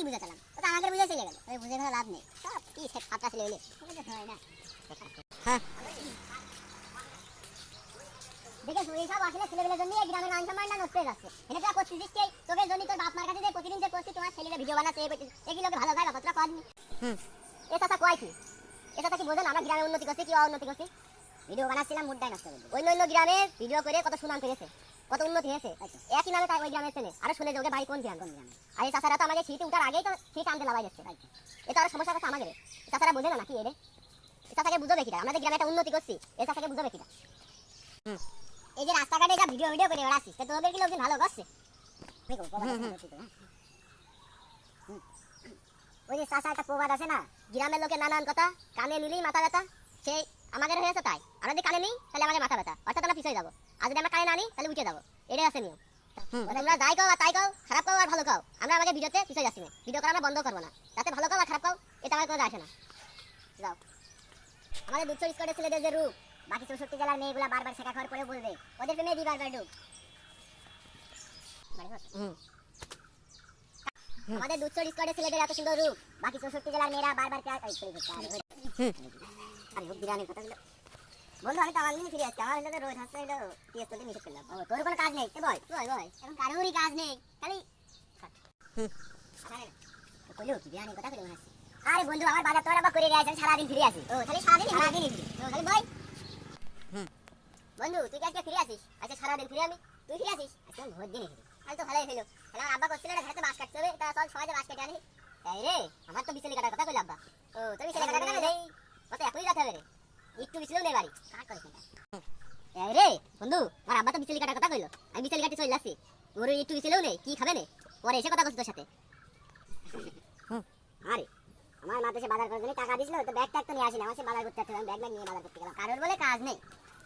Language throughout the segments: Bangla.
কি বুঝাতাম তো আমাকে বুঝে চলে গেল। ওই বুঝে কোনো লাভ নেই। সব কি সে ফাটা ছেলে হয় না। হ্যাঁ। দেখে তুই আসলে ছেলেবেলের জন্য এই গ্রামের মান সম্মান না নষ্ট হয়ে যাচ্ছে। এটা তো করছিস কে? তোকে জন্য তোর বাপ মার কাছে যে প্রতিদিন যে করছিস তোমার ছেলেরা ভিডিও বানাচ্ছে এই করছিস। এগুলোকে ভালো গায় বাপত্রা করনি হুম। এ চাচা কয় কি? এ চাচা কি বোঝেন আমরা গ্রামে উন্নতি করছি কি করছি? ভিডিও বানাচ্ছিলাম মুডটাই নষ্ট করে অন্য অন্য গ্রামে ভিডিও করে কত সুনাম পেয়েছে। কত উন্নতি হয়েছে। একই নামে তাই ওই গ্রামের ছেলে। আরও শুনে যোগে ভাই কোন গ্রাম? কোন গ্রামে আর এই চাচারা তো আমাকে শীতে উঠার আগেই তো শীত আনতে লাগাই যাচ্ছে। এটা আরও সমস্যা কথা আমাদের চাচারা বোঝে না নাকি এরে চাচাকে বুঝবে কিনা আমাদের গ্রামে একটা উন্নতি করছি এই চাচাকে বুঝবে কিনা এই যে রাস্তাঘাটে যা ভিডিও ভিডিও করে বেড়াচ্ছিস তো তোদের কি লোকজন ভালো করছে? ওই যে চাচা একটা প্রবাদ আছে না গ্রামের লোকের নানান কথা কানে নিলেই মাথা ব্যথা সেই আমাদের হয়েছে তাই। আমরা যদি কানে নিই তাহলে আমাদের মাথা ব্যথা। অর্থাৎ আমরা পিছিয়ে যাব। আর যদি আমরা কানে না নিই তাহলে উঠে যাব এটাই আছে নিয়ম তোমরা যাই কাও আর তাই কাও খারাপ কাও আর ভালো কাও আমরা আমাদের ভিডিওতে পিছিয়ে যাচ্ছি না ভিডিও করা আমরা বন্ধ করব না যাতে ভালো কাও আর খারাপ কাও এটা আমার কোনো আসে না যাও আমাদের চল্লিশ করে ছেলেদের যে রূপ বাকি চৌষট্টি জেলার মেয়েগুলা বারবার শেখা খাওয়ার পরে বলবে ওদের প্রেমে দিবার বার ডুব। আমাদের চল্লিশ করে ছেলেদের এত সুন্দর রূপ বাকি চৌষট্টি জেলার মেয়েরা বারবার আরে, বিরানের কথাগুলো বন্ধু আমি তো আমার ফিরে আসছি। আমার হলো রোজ হাসতে হলো টিএস করতে নিষেধ করলাম। ও তোর কোনো কাজ নেই? এ বয় বয় বয় এখন কারোরই কাজ নেই। খালি হুম। কইলো কি বিরানের কথা কইলো হচ্ছে আরে বন্ধু আমার বাজার তোর আবার করে গেছে সারাদিন ফিরে আসি। ও খালি সারাদিন সারাদিন ও খালি বয় বন্ধু তুই কি আজকে ফিরে আসিস? আজকে সারাদিন ফিরে আমি তুই ফিরে আসিস? আজকে আমি ভোর দিন এসেছি আমি তো ভালোই ফেলো তাহলে আমার আব্বা করছিল না ঘাটে বাস কাটতে হবে। তা চল সবাই বাস কেটে আনি। এই রে আমার তো বিচলি কাটার কথা কইলো আব্বা। ও তুই বিচলি কাটার কথা নেই কত একই কথা হবে রে। একটু বিচলিও নেই বাড়ি। রে বন্ধু আমার আব্বা তো বিচলি কাটার কথা কইলো। আমি বিচলি কাটি চলে আসছি। ওর একটু বিচলিও নেই কি খাবে নে? পরে এসে কথা কইছি তোর সাথে। আরে আমার মা দেশে বাজার করার জন্য টাকা দিছিল তো ব্যাগ ট্যাগ তো নিয়ে আসিনি আমার সে বাজার করতে যাচ্ছিলাম ব্যাগ ব্যাগ নিয়ে বাজার করতে গেলাম। কারোর বলে কাজ নেই।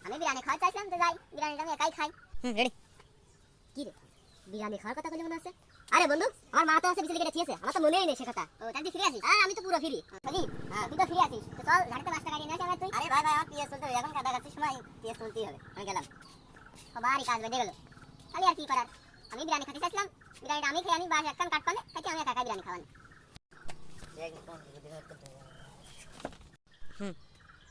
আমি বিরিয়ানি খাওয়া চাইছিলাম তো যাই বিরিয়ানিটা আমি একাই খাই। হুম রেডি কি রে? বিরিয়ানি খাওয়ার কথা বলে মনে হচ্ছে আরে বন্ধু আমার মা তো আছে বিচলি কেটে খেয়েছে আমার তো মনেই নেই সে কথা। ও তাহলে তুই ফিরে আসিস? হ্যাঁ আমি তো পুরো ফ্রি। হ্যাঁ তুই তো ফিরে আসিস। তো চল গাড়িতে পাঁচ টাকা নিয়ে আসি আমার তুই। আরে ভাই ভাই আমার পিএস চলতে হবে। এখন কাদা গাছের সময় পিএস চলতেই হবে। আমি গেলাম। সবারই কাজ বেঁধে গেল। খালি আর কি করার? আমি বিরিয়ানি খেতে চাইছিলাম। বিরিয়ানিটা আমি খেয়ে আমি বাস একখান কাট করলে খাইতে আমি একা একা বিরিয়ানি খাওয়ানি? হুম।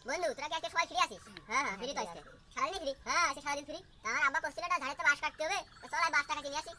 বন্ধু তোরা কি আজকে সবাই ফ্রি আছিস হ্যাঁ হ্যাঁ ফ্রি তো আজকে। সারাদিন ফ্রি? হ্যাঁ আছে সারাদিন ফ্রি। আমার আব্বা করছিল না ঝাড়ে তো বাস কাটতে হবে। তো চল আর বাস টাকা কিনে আসি।